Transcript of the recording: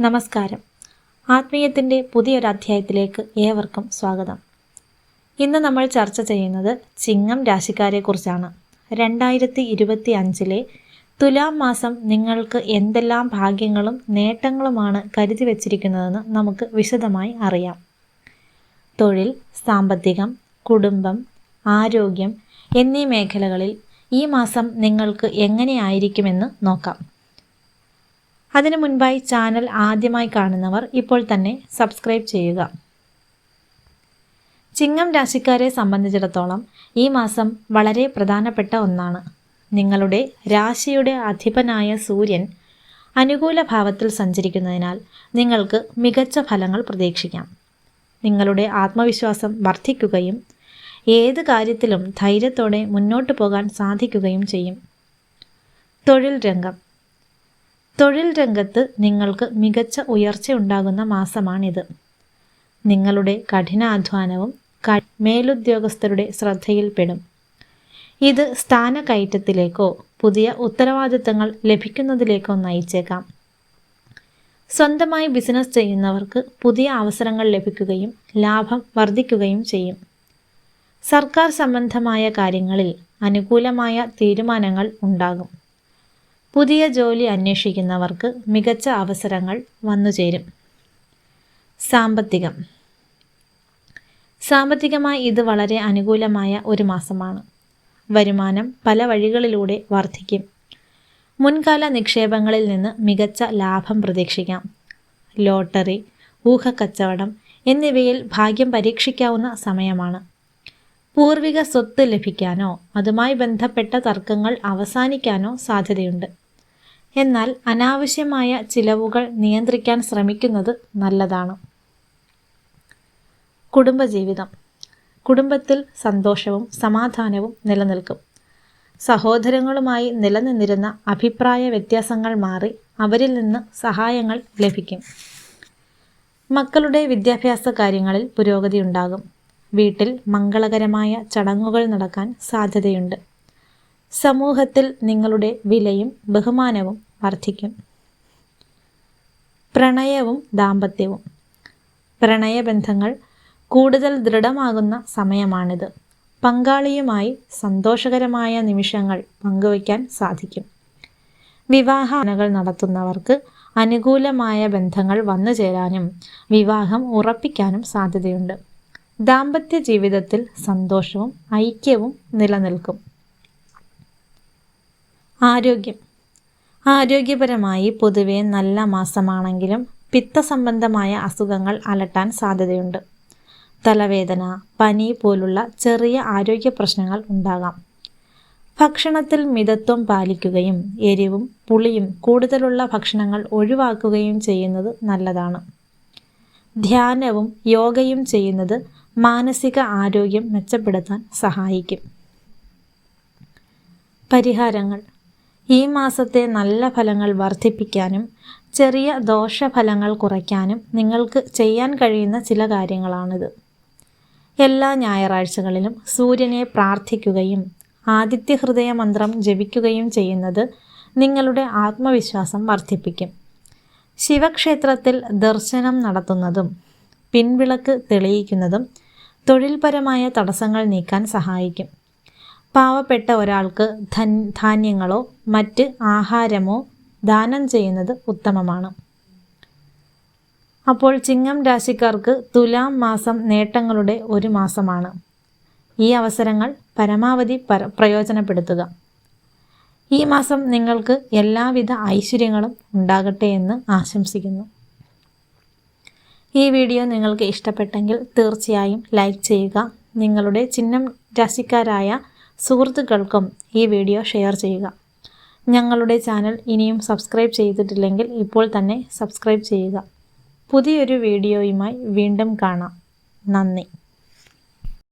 നമസ്കാരം. ആത്മീയത്തിന്റെ പുതിയൊരു അധ്യായത്തിലേക്ക് ഏവർക്കും സ്വാഗതം. ഇന്ന് നമ്മൾ ചർച്ച ചെയ്യുന്നത് ചിങ്ങം രാശിക്കാരെക്കുറിച്ചാണ്. രണ്ടായിരത്തി ഇരുപത്തി അഞ്ചിലെ തുലാം മാസം നിങ്ങൾക്ക് എന്തെല്ലാം ഭാഗ്യങ്ങളും നേട്ടങ്ങളുമാണ് കരുതി വച്ചിരിക്കുന്നതെന്ന് നമുക്ക് വിശദമായി അറിയാം. തൊഴിൽ സാമ്പത്തികം കുടുംബം ആരോഗ്യം എന്നീ മേഖലകളിൽ ഈ മാസം നിങ്ങൾക്ക് എങ്ങനെയായിരിക്കുമെന്ന് നോക്കാം. അതിനു മുൻപായി ചാനൽ ആദ്യമായി കാണുന്നവർ ഇപ്പോൾ തന്നെ സബ്സ്ക്രൈബ് ചെയ്യുക. ചിങ്ങം രാശിക്കാരെ സംബന്ധിച്ചിടത്തോളം ഈ മാസം വളരെ പ്രധാനപ്പെട്ട ഒന്നാണ്. നിങ്ങളുടെ രാശിയുടെ അധിപനായ സൂര്യൻ അനുകൂല ഭാവത്തിൽ സഞ്ചരിക്കുന്നതിനാൽ നിങ്ങൾക്ക് മികച്ച ഫലങ്ങൾ പ്രതീക്ഷിക്കാം. നിങ്ങളുടെ ആത്മവിശ്വാസം വർദ്ധിക്കുകയും ഏത് കാര്യത്തിലും ധൈര്യത്തോടെ മുന്നോട്ട് പോകാൻ സാധിക്കുകയും ചെയ്യും. തൊഴിൽ രംഗം. തൊഴിൽ രംഗത്ത് നിങ്ങൾക്ക് മികച്ച ഉയർച്ച ഉണ്ടാകുന്ന മാസമാണിത്. നിങ്ങളുടെ കഠിനാധ്വാനവും മേലുദ്യോഗസ്ഥരുടെ ശ്രദ്ധയിൽപ്പെടും. ഇത് സ്ഥാനക്കയറ്റത്തിലേക്കോ പുതിയ ഉത്തരവാദിത്തങ്ങൾ ലഭിക്കുന്നതിലേക്കോ നയിച്ചേക്കാം. സ്വന്തമായി ബിസിനസ് ചെയ്യുന്നവർക്ക് പുതിയ അവസരങ്ങൾ ലഭിക്കുകയും ലാഭം വർദ്ധിക്കുകയും ചെയ്യും. സർക്കാർ സംബന്ധമായ കാര്യങ്ങളിൽ അനുകൂലമായ തീരുമാനങ്ങൾ ഉണ്ടാകും. പുതിയ ജോലി അന്വേഷിക്കുന്നവർക്ക് മികച്ച അവസരങ്ങൾ വന്നുചേരും. സാമ്പത്തികം. സാമ്പത്തികമായി ഇത് വളരെ അനുകൂലമായ ഒരു മാസമാണ്. വരുമാനം പല വഴികളിലൂടെ വർദ്ധിക്കും മുൻകാല നിക്ഷേപങ്ങളിൽ നിന്ന് മികച്ച ലാഭം പ്രതീക്ഷിക്കാം. ലോട്ടറി ഊഹക്കച്ചവടം എന്നിവയിൽ ഭാഗ്യം പരീക്ഷിക്കാവുന്ന സമയമാണ്. പൂർവിക സ്വത്ത് ലഭിക്കാനോ അതുമായി ബന്ധപ്പെട്ട തർക്കങ്ങൾ അവസാനിക്കാനോ സാധ്യതയുണ്ട്. എന്നാൽ അനാവശ്യമായ ചിലവുകൾ നിയന്ത്രിക്കാൻ ശ്രമിക്കുന്നത് നല്ലതാണ്. കുടുംബജീവിതം. കുടുംബത്തിൽ സന്തോഷവും സമാധാനവും നിലനിൽക്കും. സഹോദരങ്ങളുമായി നിലനിന്നിരുന്ന അഭിപ്രായ വ്യത്യാസങ്ങൾ മാറി അവരിൽ നിന്ന് സഹായങ്ങൾ ലഭിക്കും. മക്കളുടെ വിദ്യാഭ്യാസ കാര്യങ്ങളിൽ പുരോഗതി ഉണ്ടാകും. വീട്ടിൽ മംഗളകരമായ ചടങ്ങുകൾ നടക്കാൻ സാധ്യതയുണ്ട്. സമൂഹത്തിൽ നിങ്ങളുടെ വിലയും ബഹുമാനവും വർദ്ധിക്കും. പ്രണയവും ദാമ്പത്യവും. പ്രണയബന്ധങ്ങൾ കൂടുതൽ ദൃഢമാകുന്ന സമയമാണിത്. പങ്കാളിയുമായി സന്തോഷകരമായ നിമിഷങ്ങൾ പങ്കുവയ്ക്കാൻ സാധിക്കും. വിവാഹനകൾ നടത്തുന്നവർക്ക് അനുകൂലമായ ബന്ധങ്ങൾ വന്നു ചേരാനും വിവാഹം ഉറപ്പിക്കാനും സാധ്യതയുണ്ട്. ദാമ്പത്യ ജീവിതത്തിൽ സന്തോഷവും ഐക്യവും നിലനിൽക്കും. ആരോഗ്യം. ആരോഗ്യപരമായി പൊതുവെ നല്ല മാസമാണെങ്കിലും പിത്തസംബന്ധമായ അസുഖങ്ങൾ അലട്ടാൻ സാധ്യതയുണ്ട്. തലവേദന പനി പോലുള്ള ചെറിയ ആരോഗ്യ പ്രശ്നങ്ങൾ ഉണ്ടാകാം. ഭക്ഷണത്തിൽ മിതത്വം പാലിക്കുകയും എരിവും പുളിയും കൂടുതലുള്ള ഭക്ഷണങ്ങൾ ഒഴിവാക്കുകയും ചെയ്യുന്നത് നല്ലതാണ്. ധ്യാനവും യോഗയും ചെയ്യുന്നത് മാനസിക ആരോഗ്യം മെച്ചപ്പെടുത്താൻ സഹായിക്കും. പരിഹാരങ്ങൾ. ഈ മാസത്തെ നല്ല ഫലങ്ങൾ വർദ്ധിപ്പിക്കാനും ചെറിയ ദോഷഫലങ്ങൾ കുറയ്ക്കാനും നിങ്ങൾക്ക് ചെയ്യാൻ കഴിയുന്ന ചില കാര്യങ്ങളാണിത്. എല്ലാ ഞായറാഴ്ചകളിലും സൂര്യനെ പ്രാർത്ഥിക്കുകയും ആദിത്യ ഹൃദയ മന്ത്രം ജപിക്കുകയും ചെയ്യുന്നത് നിങ്ങളുടെ ആത്മവിശ്വാസം വർദ്ധിപ്പിക്കും. ശിവക്ഷേത്രത്തിൽ ദർശനം നടത്തുന്നതും പിൻവിളക്ക് തെളിയിക്കുന്നതും തൊഴിൽപരമായ തടസ്സങ്ങൾ നീക്കാൻ സഹായിക്കും. പാവപ്പെട്ട ഒരാൾക്ക് ധൻ ധാന്യങ്ങളോ മറ്റ് ആഹാരമോ ദാനം ചെയ്യുന്നത് ഉത്തമമാണ്. അപ്പോൾ ചിങ്ങം രാശിക്കാർക്ക് തുലാം മാസം നേട്ടങ്ങളുടെ ഒരു മാസമാണ്. ഈ അവസരങ്ങൾ പരമാവധി പര പ്രയോജനപ്പെടുത്തുക. ഈ മാസം നിങ്ങൾക്ക് എല്ലാവിധ ഐശ്വര്യങ്ങളും ഉണ്ടാകട്ടെ എന്ന് ആശംസിക്കുന്നു. ഈ വീഡിയോ നിങ്ങൾക്ക് ഇഷ്ടപ്പെട്ടെങ്കിൽ തീർച്ചയായും ലൈക്ക് ചെയ്യുക. നിങ്ങളുടെ ചിഹ്നം രാശിക്കാരായ സുഹൃത്തുക്കൾക്കും ഈ വീഡിയോ ഷെയർ ചെയ്യുക. ഞങ്ങളുടെ ചാനൽ ഇനിയും സബ്സ്ക്രൈബ് ചെയ്തിട്ടില്ലെങ്കിൽ ഇപ്പോൾ തന്നെ സബ്സ്ക്രൈബ് ചെയ്യുക. പുതിയൊരു വീഡിയോയുമായി വീണ്ടും കാണാം. നന്ദി.